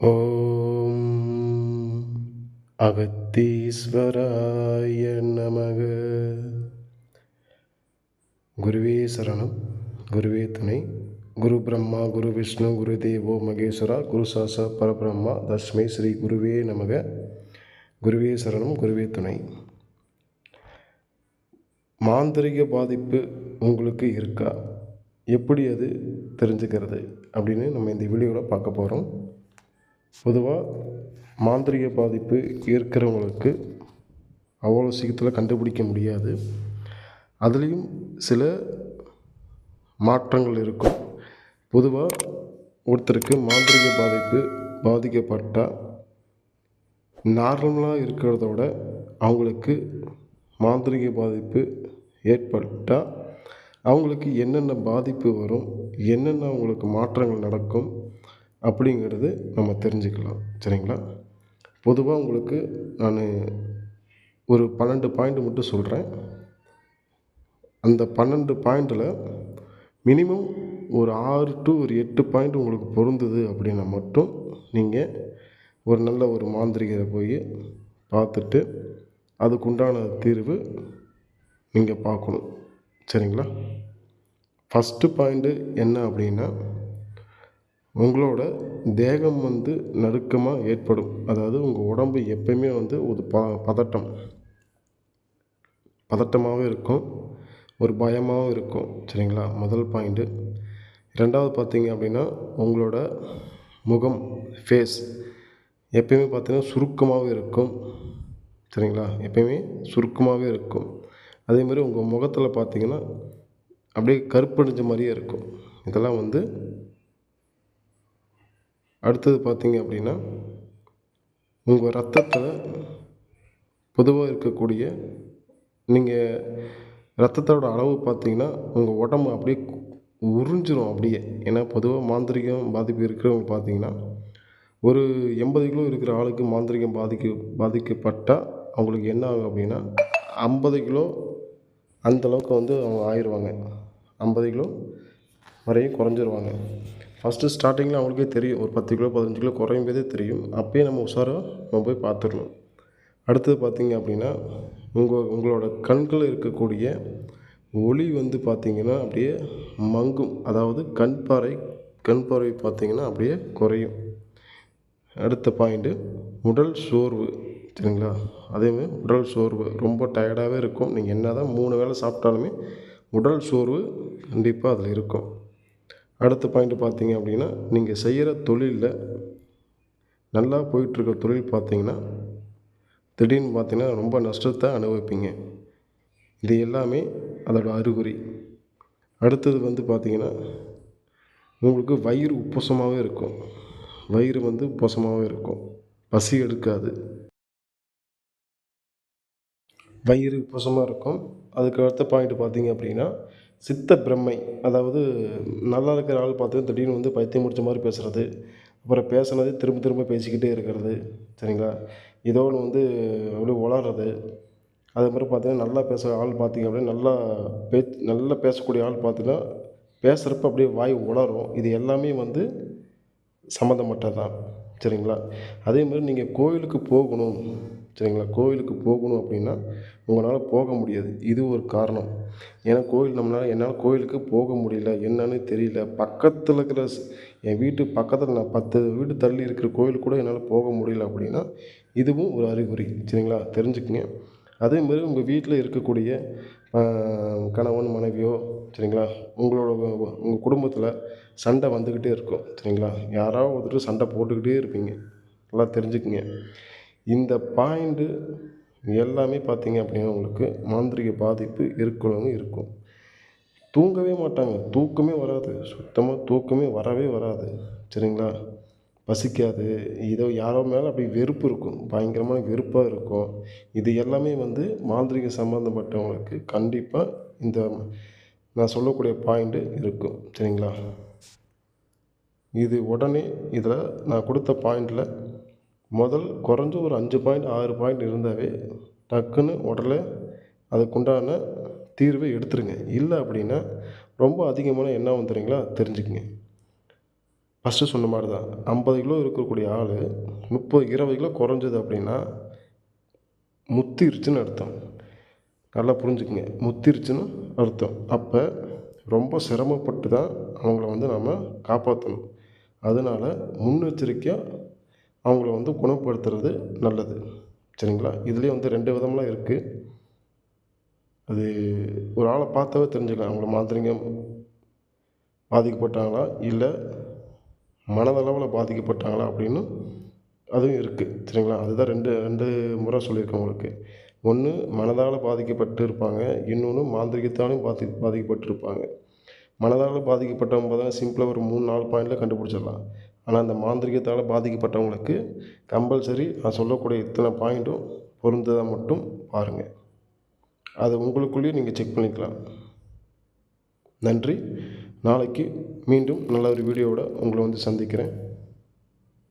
ஓம் அகத்தீஸ்வராய நமக. குருவே சரணம். குருவே துணை. குரு பிரம்மா குரு விஷ்ணு குரு தேவோ மகேஸ்வரா குரு சாசா பரபிரம்மா தஸ்மை ஸ்ரீ குருவே நமக. குருவே சரணம் குருவே துணை. மாந்திரிக பாதிப்பு உங்களுக்கு இருக்கா? எப்படி அது தெரிஞ்சுக்கிறது? அப்படின்னு நம்ம இந்த வீடியோவில் பார்க்க போகிறோம் பொதுவாக மாந்திரிக பாதிப்பு இருக்கிறவங்களுக்கு அவ்வளோ சீக்கிரத்தில் கண்டுபிடிக்க முடியாது. அதுலேயும் சில மாற்றங்கள் இருக்கும். பொதுவாக ஒருத்தருக்கு மாந்திரிக பாதிப்பு பாதிக்கப்பட்டால் நார்மலாக இருக்கிறத விட அவங்களுக்கு மாந்திரிக பாதிப்பு ஏற்பட்டால் அவங்களுக்கு என்னென்ன பாதிப்பு வரும் என்னென்ன அவங்களுக்கு மாற்றங்கள் நடக்கும் அப்படிங்கிறது நம்ம தெரிஞ்சுக்கலாம். சரிங்களா? பொதுவாக உங்களுக்கு நான் ஒரு பன்னெண்டு பாயிண்ட் மட்டும் சொல்கிறேன் அந்த பன்னெண்டு பாயிண்டில் மினிமம் ஒரு ஆறு டு ஒரு எட்டு பாயிண்ட் உங்களுக்கு பொருந்துது அப்படின்னா மட்டும் நீங்கள் ஒரு நல்ல ஒரு மாந்திரிகரை போய் பார்த்துட்டு அதுக்குண்டான தீர்வு நீங்கள் பார்க்கணும். சரிங்களா? ஃபஸ்ட்டு பாயிண்ட்டு என்ன அப்படின்னா உங்களோட தேகம் வந்து நடுக்கமாக ஏற்படும். அதாவது உங்கள் உடம்பு எப்பயுமே வந்து ஒரு ப பதட்டம். பதட்டமாகவே இருக்கும். ஒரு பயமாகவும் இருக்கும். சரிங்களா? முதல் பாயிண்ட்டு ரெண்டாவது பார்த்தீங்க அப்படின்னா உங்களோட முகம் ஃபேஸ் எப்பயுமே பார்த்தீங்கன்னா சுருக்கமாகவே இருக்கும். சரிங்களா? எப்பயுமே சுருக்கமாகவே இருக்கும். அதேமாதிரி உங்கள் முகத்தில் பார்த்தீங்கன்னா அப்படியே கருப்படிஞ்ச மாதிரியே இருக்கும். இதெல்லாம் வந்து அடுத்தது பார்த்தீங்க அப்படின்னா உங்கள் ரத்தத்தில் பொதுவாக இருக்கக்கூடிய நீங்கள் ரத்தத்தோட அளவு பார்த்தீங்கன்னா உங்கள் உடம்பு அப்படியே உறிஞ்சிரும் அப்படியே. ஏன்னா பொதுவாக மாந்திரிகம் பாதிப்பு இருக்கிறவங்க பார்த்தீங்கன்னா ஒரு எண்பது கிலோ இருக்கிற ஆளுக்கு மாந்திரிகம் பாதிக்க பாதிக்கப்பட்டால் அவங்களுக்கு என்ன ஆகும் அப்படின்னா ஐம்பது கிலோ அந்தளவுக்கு வந்து அவங்க ஆயிடுவாங்க. ஐம்பது கிலோ வரையும் குறைஞ்சிருவாங்க. ஃபஸ்ட்டு ஸ்டார்டிங்கில் அவங்களுக்கே தெரியும். ஒரு பத்து கிலோ பதினஞ்சு கிலோ குறையும் போதே தெரியும். அப்போயே நம்ம உஷாராக நம்ம போய் பார்த்துடணும். அடுத்தது பார்த்திங்க அப்படின்னா உங்கள் உங்களோட கண்களில் இருக்கக்கூடிய ஒளி வந்து பார்த்திங்கன்னா அப்படியே மங்கும். அதாவது கண் பாறை கண் பார்வை பார்த்திங்கன்னா அப்படியே குறையும். அடுத்த பாயிண்ட்டு உடல் சோர்வு. சரிங்களா? அதேமாதிரி உடல் சோர்வு. ரொம்ப டயர்டாகவே இருக்கும். நீங்கள் என்ன தான் மூணு வேளை சாப்பிட்டாலுமே உடல் சோர்வு கண்டிப்பாக அதில் இருக்கும். அடுத்த பாயிண்ட் பார்த்தீங்க அப்படின்னா நீங்கள் செய்கிற தொழிலில் நல்லா போயிட்டுருக்க தொழில் பார்த்தீங்கன்னா திடீர்னு பார்த்தீங்கன்னா ரொம்ப நஷ்டத்தை அனுபவிப்பீங்க. இது எல்லாமே அதோட அறிகுறி. அடுத்தது வந்து பார்த்திங்கன்னா உங்களுக்கு வயிறு உப்பசமாகவே இருக்கும். வயிறு வந்து உப்பசமாகவே இருக்கும். பசி எடுக்காது. வயிறு உப்பசமாக இருக்கும். அதுக்கு அடுத்த பாயிண்ட் பார்த்தீங்க அப்படின்னா சித்த பிரம்மை அதாவது நல்லா இருக்கிற ஆள் பார்த்து திடீர்னு வந்து பைத்தியம் முடிச்ச மாதிரி பேசுகிறது அப்புறம் பேசுனதே திரும்ப திரும்ப பேசிக்கிட்டே இருக்கிறது சரிங்களா? ஏதோ ஒன்று வந்து அப்படியே உளறது. அதே மாதிரி பார்த்தீங்கன்னா நல்லா பேசுகிற ஆள் பார்த்திங்க அப்படின்னா நல்லா பே நல்லா பேசக்கூடிய ஆள் பார்த்தீங்கன்னா பேசுகிறப்ப அப்படியே வாய் உளரும். இது எல்லாமே வந்து சம்மந்தப்பட்டது தான் சரிங்களா அதேமாதிரி நீங்கள் கோவிலுக்கு போகணும். சரிங்களா? கோவிலுக்கு போகணும் அப்படின்னா உங்களால் போக முடியாது. இது ஒரு காரணம். ஏன்னா கோவில் நம்மளால் என்னால் கோவிலுக்கு போக முடியல. என்னன்னு தெரியல. பக்கத்தில் இருக்கிற என் வீட்டு பக்கத்தில் நான் பத்து வீடு தள்ளி இருக்கிற கோவில் கூட என்னால் போக முடியல அப்படின்னா இதுவும் ஒரு அறிகுறி. சரிங்களா? தெரிஞ்சுக்கங்க. அதேமாதிரி உங்கள் வீட்டில் இருக்கக்கூடிய கணவன் மனைவியோ சரிங்களா? உங்களோட உங்கள் குடும்பத்தில் சண்டை வந்துக்கிட்டே இருக்கும் சரிங்களா? யாராவது ஒருத்தர் சண்டை போட்டுக்கிட்டே இருப்பீங்க. நல்லா தெரிஞ்சுக்குங்க. இந்த பாயிண்ட்டு எல்லாமே பார்த்தீங்க அப்படின்னா உங்களுக்கு மாந்திரிக பாதிப்பு இருக்கிறவங்க இருக்கும். தூங்கவே மாட்டாங்க. தூக்கமே வராது. சுத்தமாக தூக்கமே வரவே வராது சரிங்களா? பசிக்காது. இதோ யாரோ மேலே அப்படி வெறுப்பு இருக்கும். பயங்கரமான வெறுப்பாக இருக்கும். இது எல்லாமே வந்து மாந்திரிக சம்மந்தப்பட்டவங்களுக்கு கண்டிப்பாக இந்த நான் சொல்லக்கூடிய பாயிண்ட்டு இருக்கும். சரிங்களா? இது உடனே இதில் நான் கொடுத்த பாயிண்டில் முதல் குறைஞ்ச ஒரு அஞ்சு பாயிண்ட் ஆறு பாயிண்ட் இருந்தாவே டக்குன்னு உடனே அதுக்குண்டான தீர்வை எடுத்துருங்க. இல்லை அப்படின்னா ரொம்ப அதிகமான என்ன வந்துடுறீங்களா தெரிஞ்சுக்கங்க. ஃபஸ்ட்டு சொன்ன மாதிரி தான் ஐம்பது கிலோ இருக்கக்கூடிய ஆள் முப்பது இருபது கிலோ குறைஞ்சது அப்படின்னா முத்திருச்சுன்னு அர்த்தம். நல்லா புரிஞ்சுக்குங்க. முத்திருச்சுன்னு அர்த்தம். அப்போ ரொம்ப சிரமப்பட்டு தான் அவங்கள வந்து நாம் காப்பாற்றணும் அதனால் முன்னெச்சரிக்கையாக அவங்கள வந்து குணப்படுத்துறது நல்லது. சரிங்களா? இதுலேயே வந்து ரெண்டு விதம்லாம் இருக்குது அது ஒரு ஆளை பார்த்தாவே தெரிஞ்சுக்கலாம். அவங்கள மாந்திரிங்க பாதிக்கப்பட்டாங்களா? இல்லை மனதளவில் பாதிக்கப்பட்டாங்களா? அப்படின்னு அதுவும் இருக்குது சரிங்களா? அதுதான் ரெண்டு ரெண்டு முறை சொல்லியிருக்கேன் உங்களுக்கு. ஒன்று மனதால் பாதிக்கப்பட்டு இருப்பாங்க இன்னொன்று மாந்திரிகத்தாலும் பாதி பாதிக்கப்பட்டிருப்பாங்க. மனதால் பாதிக்கப்பட்டவங்க தான் சிம்பிளாக ஒரு மூணு நாலு பாயிண்டில் கண்டுபிடிச்சிடலாம். ஆனால் அந்த மாந்திரிகத்தால் பாதிக்கப்பட்டவங்களுக்கு கம்பல்சரி நான் சொல்லக்கூடிய இத்தனை பாயிண்ட்டும் பொருந்ததை மட்டும் பாருங்கள் அது உங்களுக்குள்ளேயே நீங்கள் செக் பண்ணிக்கலாம். நன்றி. நாளைக்கு மீண்டும் நல்ல ஒரு வீடியோவோட உங்களை வந்து சந்திக்கிறேன்.